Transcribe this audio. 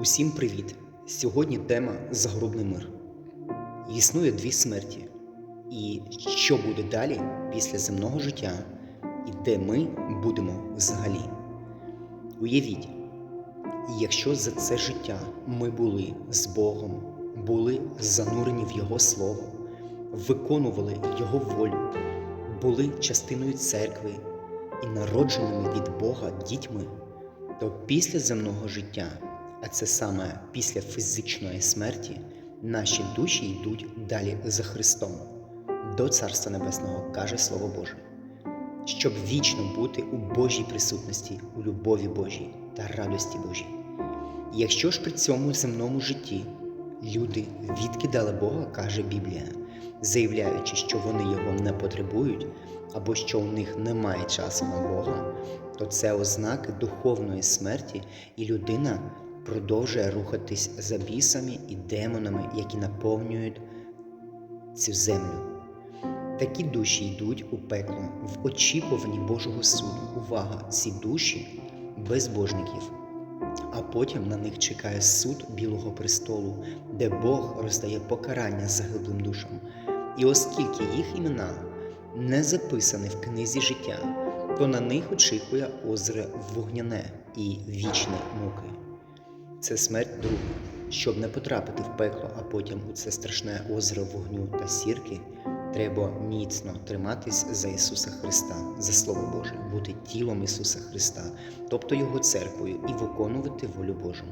Усім привіт! Сьогодні тема Загробний мир. Існує дві смерті. І що буде далі після земного життя, і де ми будемо взагалі. Уявіть, якщо за це життя ми були з Богом, були занурені в Його Слово, виконували Його волю, були частиною церкви і народженими від Бога дітьми, то після земного життя, а це саме після фізичної смерті, наші душі йдуть далі за Христом до Царства Небесного, каже Слово Боже, щоб вічно бути у Божій присутності, у любові Божій та радості Божій. Якщо ж при цьому земному житті люди відкидали Бога, каже Біблія, заявляючи, що вони його не потребують, або що у них немає часу на Бога, то це ознаки духовної смерті, і людина продовжує рухатись за бісами і демонами, які наповнюють цю землю. Такі душі йдуть у пекло в очікуванні Божого суду. Увага! Ці душі безбожників. А потім на них чекає суд Білого престолу, де Бог роздає покарання загиблим душам. І оскільки їх імена не записані в книзі життя, то на них очікує озеро вогняне і вічні муки. Це смерть друга. Щоб не потрапити в пекло, а потім у це страшне озеро вогню та сірки, треба міцно триматись за Ісуса Христа, за Слово Боже, бути тілом Ісуса Христа, тобто Його церквою, і виконувати волю Божу.